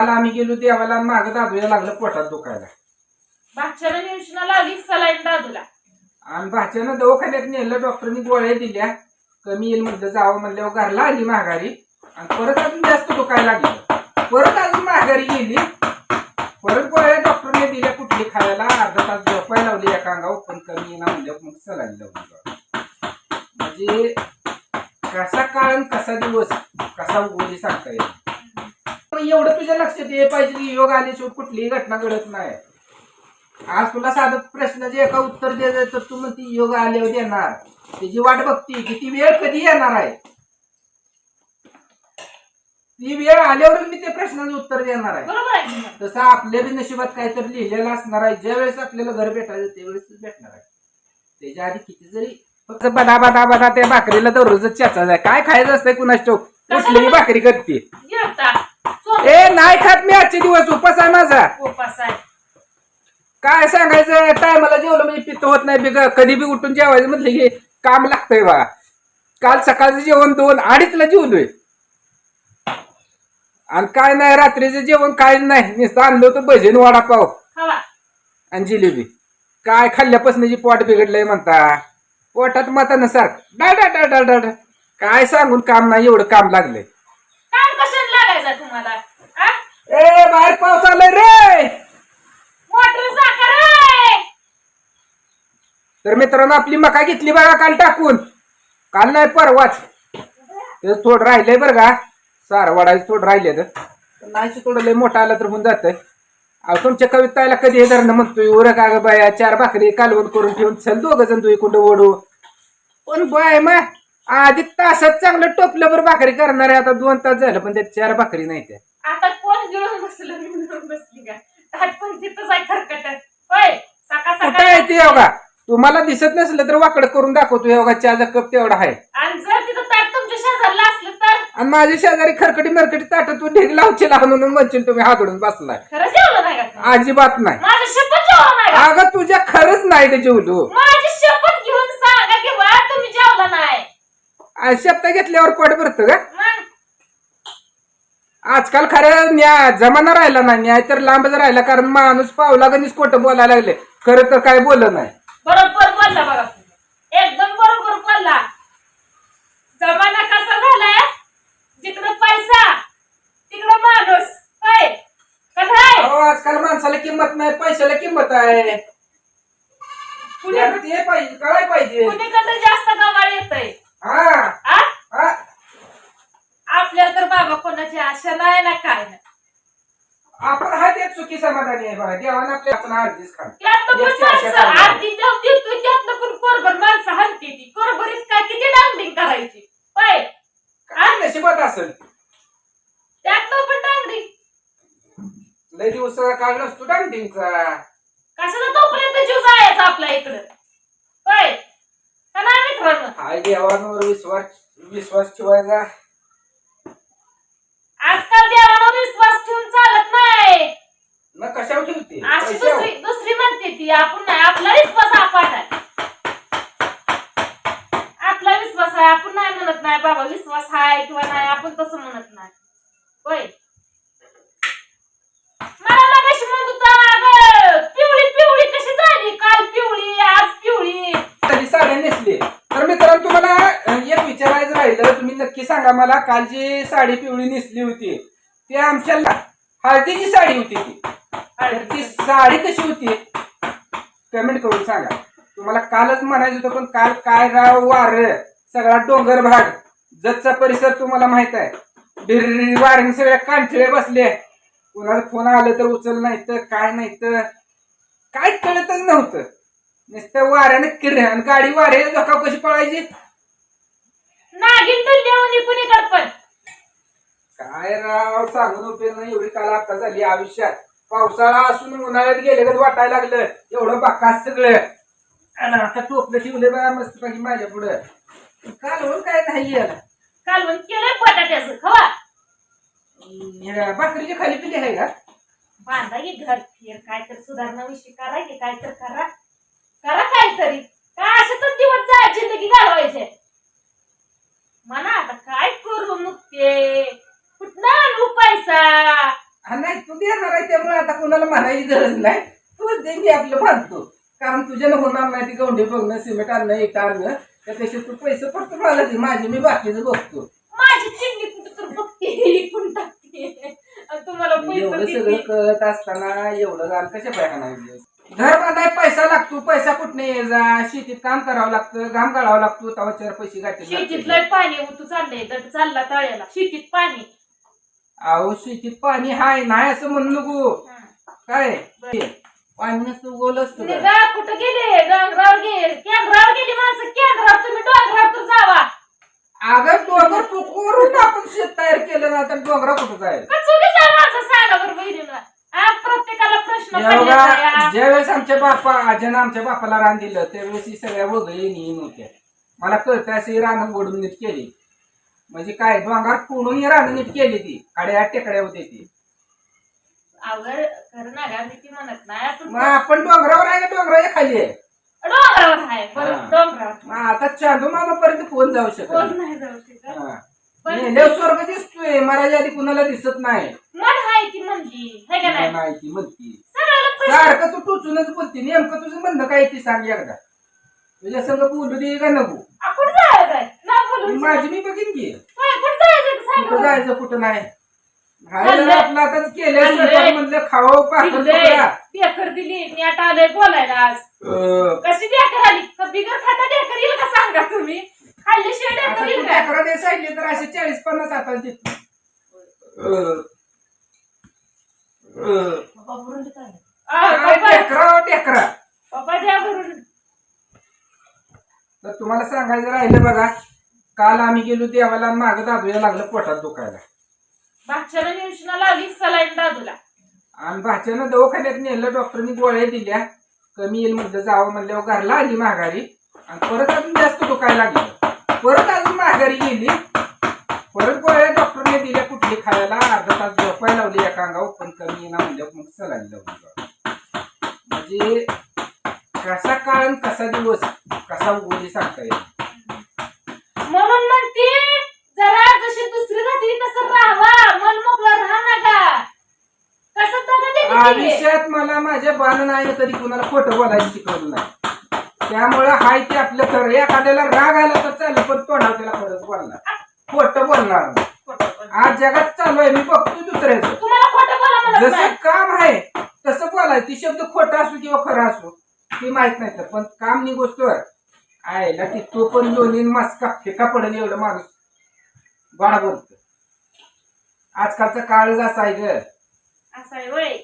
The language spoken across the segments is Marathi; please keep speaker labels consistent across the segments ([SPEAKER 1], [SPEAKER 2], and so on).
[SPEAKER 1] काल आम्ही गेलो देवाला मागं दाबूया लागलं पोटात दुखायला.
[SPEAKER 2] भाच्यानं निवशना लावली सलाईन दादूला.
[SPEAKER 1] आणि भाच्यानं दवाखान्यात नेलं डॉक्टरनी गोळ्या दिल्या. कमी येईल म्हणलं जावं म्हणल्यावर घरला आली माघारी. आणि परत अजून जास्त दुखायला लागली. परत अजून माघारी गेली. परत गोळ्या डॉक्टरने दिल्या कुठली खायला. अर्धा तास झोपायला लावली एका अंगावर पण कमी येणार म्हणल्यावर मग सलाईन लावली म्हणजे कसा काळ आणि कसा दिवस कसा उगवली सांगता येईल एवढं तुझ्या लक्षात ये पाहिजे की योग आल्याशिवाय कुठलीही घटना घडत नाही. आज तुला साधं प्रश्नाचे एका उत्तर द्यायचं तर तू म्हणती योग आल्यावर देणार. त्याची वाट बघती की ती वेळ कधी येणार आहे? ती वेळ आल्यावर मी त्या प्रश्नाचं उत्तर देणार आहे.
[SPEAKER 2] बरोबर आहे की नाही?
[SPEAKER 1] तसं आपल्या बी नशिबात काहीतरी लिहिलेलं असणार आहे. ज्या वेळेस आपल्याला घर भेटायचं त्यावेळेस भेटणार आहे. त्याच्या आधी किती जरी फक्त बदा बदा बदा त्या भाकरीला दररोजच आहे. काय खायचं असतंय कुणाच कुठलीही भाकरी करते. ए नाही खात मी आजचे दिवस उपास आहे माझा.
[SPEAKER 2] उपास आहे.
[SPEAKER 1] काय सांगायचं टायमाला जेवलं म्हणजे पित्त होत नाही बिग कधी बी उठून जेवायचं म्हटलं की काम लागतंय बा. काल सकाळचं जेवण दोन अडीचला जेवलोय. आणि काय नाही रात्रीचं जेवण काय नाही. नुसतं आणलं होतं भजन वडापाव आणि जिलेबी. काय खाल्ल्यापासून जी पोट बिघडलंय म्हणता. पोटात मातानं सारखं. डा डा डा डा डा. काय सांगून काम नाही एवढं काम लागलंय.
[SPEAKER 2] तुम्हाला?
[SPEAKER 1] ए बाहेर पाऊस आलाय रे!
[SPEAKER 2] मोटर साखर आहे.
[SPEAKER 1] तर मित्रांनो आपली मका घेतली बघा काल टाकून. काल नाही परवाच. ते थोडं राहिलंय बरं का? सार वाढायचं थोडं राहिले तर. नाही थोडं लय मोठं आलं तर होऊन जातंय. अहो तुमच्या कविताला कधी हे धरणं म्हणतोय? उरक का ग बाया? चार भाकरी कालवण करून ठेवून चल दोघ जण तू इकडं ओढू. पण बाय मग आधी तासात चांगलं टोपलं बरं भाकरी करणार आहे. आता दोन तास झालं पण त्यात चार भाकरी नाही त्या.
[SPEAKER 2] आता कोण गिळून बसलं मी गिळून बसली का? ताट पण तिथंच आहे खरकट होय सकाळ
[SPEAKER 1] कुठं आहे
[SPEAKER 2] सकाळ
[SPEAKER 1] ते योगा? तुम्हाला दिसत नसलं तर वाकड करून दाखवतो योगा चहाचा कप तेवढा आहे.
[SPEAKER 2] आणि जर तिथं ताट तुमच्या शेजारला असलं तर?
[SPEAKER 1] आणि माझ्या शेजारी खरकटी मरकटी ताट तू ढीग लावशील म्हणून म्हणशील तुम्ही हातडून बसलाय.
[SPEAKER 2] खरं जेवलं नाही का?
[SPEAKER 1] अजिबात नाही.
[SPEAKER 2] माझं शपथ जेवलं नाही का?
[SPEAKER 1] अगं तुझ्या खरंच नाही ग जेवलो.
[SPEAKER 2] माझी शपथ घेऊन सांगा की बा तुम्ही जेवला नाही
[SPEAKER 1] आणि शब्द घेतल्यावर पोट भरतं का?
[SPEAKER 2] मग?
[SPEAKER 1] आजकाल खरं न्याय जमाना राहिला ना न्याय तर लांबच राहिला कारण माणूस पावला गणीच खोटं बोलायला लागले. खरं तर काय बोललं नाही.
[SPEAKER 2] बरोबर बोलला बघा तुम्ही. एकदम बरोबर बोलला. जमाना कसा झालाय? जिकडं पैसा तिकडं माणूस. कसं आहे?
[SPEAKER 1] अहो, आजकाल माणसाला किंमत नाही पैशाला किंमत आहे.
[SPEAKER 2] कुणी
[SPEAKER 1] ते पाहिजे काय पाहिजे.
[SPEAKER 2] कुणीकडे जास्त गवाळ येतय?
[SPEAKER 1] हा हा.
[SPEAKER 2] बाबा कोणाची आशा नाही ना काय नाही.
[SPEAKER 1] आपण हा ते चुकी समाधानी आहे बघा. देवानं आपल्या आपण अर्धीच खा
[SPEAKER 2] त्यात पण
[SPEAKER 1] याची आशा
[SPEAKER 2] माणसं
[SPEAKER 1] करणार.
[SPEAKER 2] आरती देव देतोय त्यातनं पण कोरभर माणसं हलती ती. कोरभरीत काय किती डांगडिंग करायची? होय.
[SPEAKER 1] काय नशिबात असेल?
[SPEAKER 2] त्यातनं पण डांगडिंग.
[SPEAKER 1] लय दिवस काळ नसतो डांटिंगचा
[SPEAKER 2] कशाला तोपर्यंत जीव जायचा आपल्या इकडं? होय. का नाही मित्रांनो
[SPEAKER 1] हाय देवांवर विश्वास विश्वास ठेवायचा
[SPEAKER 2] आजकाल देवावर विश्वास ठेवून चालत नाही
[SPEAKER 1] मग कशावर ठेवते
[SPEAKER 2] अशी. दुसरी दुसरी म्हणते ती आपण नाही आपला विश्वास आपाट आहे. आपला विश्वास आहे आपण नाही म्हणत नाही बाबा विश्वास आहे किंवा नाही आपण तसं म्हणत नाही. होय? मला मगाशी म्हणत होता अगं पिवळी पिवळी कशी झाली? काल पिवळी आज पिवळी.
[SPEAKER 1] तरी साड्या नेसली. तर मित्रांनो तुम्हाला अं, एक विचारायचं राहिलं तुम्ही नक्की सांगा मला काल जी साडी पिवळी नेसली होती ती आमच्या ला- हळदीची साडी होती ती. तर ती साडी कशी होती? कमेंट करून सांगा. तुम्हाला कालच म्हणायचं होतं पण काल काय राव वार सगळा डोंगर भाग जतचा परिसर तुम्हाला माहीत आहे. डिरिरी वाऱ्याने सगळ्या कांठळे बसले. कुणाला फोन आलं तर उचल नाही तर काय नाही तर काय कळतच नव्हतं. नुसतं वाऱ्याने किरे आणि गाडी वाऱ्याने धोका कशी पळायची?
[SPEAKER 2] नागिन तुल्य कुणीकडे पण
[SPEAKER 1] काय राव सांगून उपयोग नाही एवढी काल आता झाली आयुष्यात. पावसाळा असून उन्हाळ्यात गेले का वाटायला लागलं. एवढं बाकास सगळं. आणि आता टोपलं ठेवले बा मस्त पैकी माझ्या पुढं. काल काय नाही याला.
[SPEAKER 2] कालवण केलंय बटाट्याचं खवा.
[SPEAKER 1] ह्या भाकरीची खाली पिली आहे का?
[SPEAKER 2] बांधा की घर. फिर काय तर सुधारणा विषय करा की काय तर करा. करा काहीतरी. काय अशातच दिवस जाय जिंदगी घालवायचे. म्हणा आता काय करू मग ते? कुठं आणू पैसा?
[SPEAKER 1] हा नाही तू देणार आहे त्यामुळे आता कोणाला म्हणायची गरज नाही. तूच दे मी आपलं बांधतो. कारण तुझ्यानं होणार नाही ती गवंडी बघणं सिमेंट आणणं इटा आणणं. त्यापेक्षा तू पैसे फक्त मला दे माझे मी बाकीचं बघतो.
[SPEAKER 2] माझी चिमणी कुठं तर बघते लिकून टाकते. आणि तुम्हाला
[SPEAKER 1] एवढं
[SPEAKER 2] पैसे
[SPEAKER 1] सगळं
[SPEAKER 2] देते.
[SPEAKER 1] कळत असताना एवढं रान कशा पाय हाणायचं? घर बांधाय पैसा लागतो पैसा कुठने ये जा? शेतीत काम करावं लागतं घाम काढावं लागतो तेव्हा चार पैसे गाठी
[SPEAKER 2] शेतीत लय पाणी उतू चाललंय दट चालला तळ्याला. शेतीत पाणी.
[SPEAKER 1] अहो शेतीत पाणी हाय नाही असं म्हणू नको. काय. पाणी नसतं उगवलं असतं. का?
[SPEAKER 2] कुठं गेले? डोंगरावर गेले केंद्रावर गेली माणसं. केंद्रावर तुम्ही डोंगरावर तर जावा.
[SPEAKER 1] अगं डोंगर आपण शेत तयार केलं ना तर डोंगरा कुठं जाईल
[SPEAKER 2] का चुकीचं आहे माझं सांगा बरं बहिणीनं आ, प्रत्येकाला प्रश्न
[SPEAKER 1] जेव्हा ज्यावेळेस आमच्या बापा आज्यानं आमच्या बापाला रान दिलं त्यावेळेस ही सगळ्या वगळी नेईन होत्या. मला कळतं अशी रानं ओढून नीट केली. म्हणजे काय ही रानं नीट केली ती. कड्या टेकड्या होते ती.
[SPEAKER 2] अवघड खरं ना गा मी ती म्हणत नाही. आपण
[SPEAKER 1] मग आपण डोंगरावर आहे का डोंगराच्या खाली आहे?
[SPEAKER 2] डोंगरावर आहे. बरं
[SPEAKER 1] हा.
[SPEAKER 2] डोंगरावर.
[SPEAKER 1] मग आता चांदू कोण जाऊ शकत
[SPEAKER 2] कोण नाही? जाऊ शकत.
[SPEAKER 1] हा.
[SPEAKER 2] पण
[SPEAKER 1] मेल्यावर स्वर्ग दिसतोय. महाराज आधी कुणाला दिसत नाही.
[SPEAKER 2] मन आहे ती म्हणली है का नाही?
[SPEAKER 1] नाही ती म्हणती
[SPEAKER 2] सगळ्याला पैसे
[SPEAKER 1] सारखं तू टोचूनच बोलते. नेमकं तुझं म्हणणं काय ती सांग एकदा. तुझ्या संग बोलू दे का नको?
[SPEAKER 2] आपण जायचं? आहे
[SPEAKER 1] माझी मी बघीन की.
[SPEAKER 2] कुठं जायचं
[SPEAKER 1] कुठं
[SPEAKER 2] बरं.
[SPEAKER 1] जायचं कुठं नाही. आपलं आता केलं. स्वयंपाक म्हणलं खावं.
[SPEAKER 2] ढेकर दिली नेट आलंय बोलायला आज. कशी ढेकर आली? बिगर खाता ढेकर येईल का सांगा तुम्ही? खाल्ल्याशिवाय
[SPEAKER 1] आता तू
[SPEAKER 2] येईल का?
[SPEAKER 1] अकरा दिवस सांगितले तर असे चाळीस पन्नास आता टेकरा टेकरा
[SPEAKER 2] भरून.
[SPEAKER 1] तर तुम्हाला सांगायचं राहिलं बघा. काल आम्ही गेलो देवाला मागं दादूया लागलं पोटात दुखायला.
[SPEAKER 2] भाच्याला निवशना लावली सलाईन दादूला.
[SPEAKER 1] आणि भाच्यानं दवाखान्यात नेलं डॉक्टरनी गोळ्या दिल्या. कमी येईल म्हणलं जावं म्हणल्यावर घरला आली माघारी. आणि परत अजून जास्त दुखायला लागलं. परत अजून माघारी गेली. परत गोळ्या डॉक्टरने दिल्या कुठली खायला. अर्धा तास झोपायला लावली एका अंगावर. पण कमी येणार म्हणल्यावर मग सलाईन लावली म्हणजे कसा काळ कसा दिवस कसा उगवली सांगता येईल
[SPEAKER 2] म्हणून म्हणते जरा जशी दुसरी जाती तसं राहावा. मन मोकळं राहा नका कसं तर?
[SPEAKER 1] आयुष्यात मला माझ्या बाण नाही कधी कुणाला खोटं बोलायला शिकवलं नाही. त्यामुळं हाय ते आपलं खरं. एखाद्याला राग आला तर चालेल पण तोंडावर त्याला खरंच बोलणार. खोटं बोलणार नाही. आज जगात चालू आहे मी बघतो दुसऱ्याचं.
[SPEAKER 2] तुम्हाला खोटं बोला म्हणत
[SPEAKER 1] जसं
[SPEAKER 2] नाही.
[SPEAKER 1] काम आहे तसं बोलाय ती शब्द खोटा असो किंवा खरा असो ती माहीत नाही तर. पण काम नि गोष्टवर आयला की तो पण लोणी मास्का फेका पडेल एवढं माणूस. बाळा बोलत आजकालचा काळच असा आहे ग.
[SPEAKER 2] असं आहे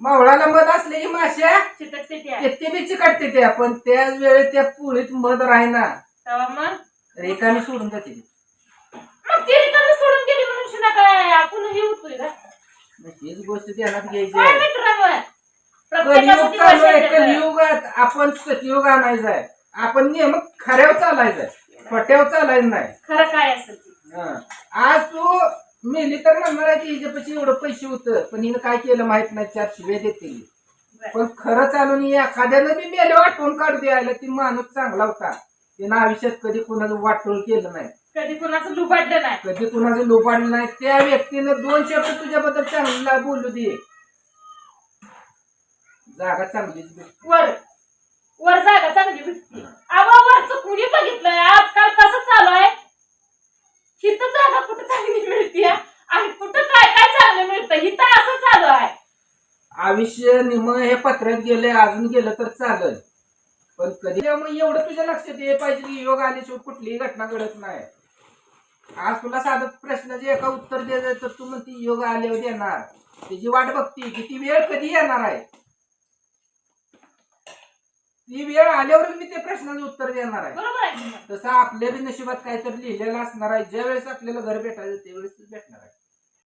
[SPEAKER 1] मावळाला मध असलेली माश्या
[SPEAKER 2] चिटकते त्या.
[SPEAKER 1] ते बी चिकटते त्या पण त्याच वेळेत त्या पुळीत मध राहीना.
[SPEAKER 2] तेव्हा मग?
[SPEAKER 1] रेखाने सोडून जाते
[SPEAKER 2] मग ती रिकामी सोडून गेली म्हणून काय आपण हे होतोय का?
[SPEAKER 1] मग हीच गोष्ट ध्यानात घ्यायची.
[SPEAKER 2] काय
[SPEAKER 1] आहे.
[SPEAKER 2] मित्रांनो
[SPEAKER 1] कलियुग
[SPEAKER 2] प्रत्येकाचं
[SPEAKER 1] चालू आहे
[SPEAKER 2] दिवस येतं.
[SPEAKER 1] कलियुगात आपण सतयुग आणायचं आहे. आपण नियम खऱ्यावर चालायचंय. खोट्यावर चालायचं नाही.
[SPEAKER 2] खरं काय असेल ते.
[SPEAKER 1] हं. आज तू मेली तर म्हणणार आहे की हिच्यापाशी एवढं पैसे होतं पण हिनं काय केलं माहीत नाही चार शिवे देते पण खरं चालून एखाद्यानं बी मेले वाटून काढू द्यायला ती माणूस चांगला होता. तिनं आयुष्यात कधी कुणाचं वाटोळ केलं नाही.
[SPEAKER 2] कधी कुणाचं लुबाडलं नाही.
[SPEAKER 1] कधी कुणाचं लोपाडलं नाही. त्या व्यक्तीनं दोन शब्द तुझ्याबद्दल चांगला बोलू दे. जागा चांगलीच.
[SPEAKER 2] वर. वर जागा चांगली भेटते. आवा वरच कुणी बघितलंय? आजकाल कसं चालू आहे? हिथं जागा कुठं चांगली मिळते आणि कुठं काय काय चांगलं मिळतं? हिथं असं चालू आहे.
[SPEAKER 1] आयुष्य निम हे पत्रात गेले अजून गेलं तर चालल. पण कधी मग एवढं तुझ्या लक्षात ये पाहिजे की योग आल्याशिवाय कुठलीही घटना घडत नाही. आज तुला साधं प्रश्नाचे एका उत्तर द्यायचं तर तू म्हणती योग आल्यावर देणार. त्याची वाट बघती की ती वेळ कधी येणार आहे? ती वेळ आल्यावरच मी त्या प्रश्नाचं उत्तर देणार आहे.
[SPEAKER 2] बरोबर आहे की नाही?
[SPEAKER 1] तसं आपल्या बी नशिबात काहीतरी लिहिलेलं असणार आहे. ज्या वेळेस आपल्याला घर भेटायचं त्यावेळेस भेटणार आहे.